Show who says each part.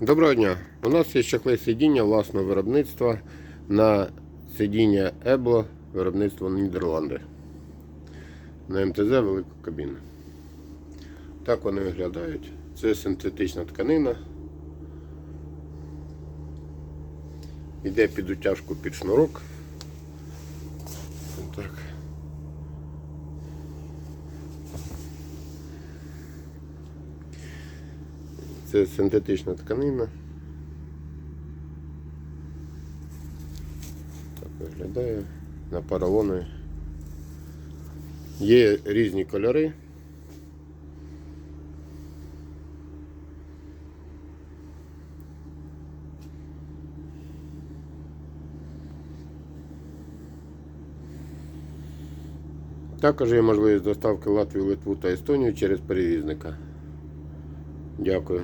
Speaker 1: Доброго дня! У нас є чохли сидіння власного виробництва на сидіння Ебло виробництво Нідерланди. На МТЗ велику кабіну. Так вони виглядають. Це синтетична тканина. Йде під утяжку під шнурок. Так. Це синтетична тканина. Так виглядає на поролонові. Є різні кольори. Також є можливість доставки Латвію, Литву та Естонію через перевізника. Дякую.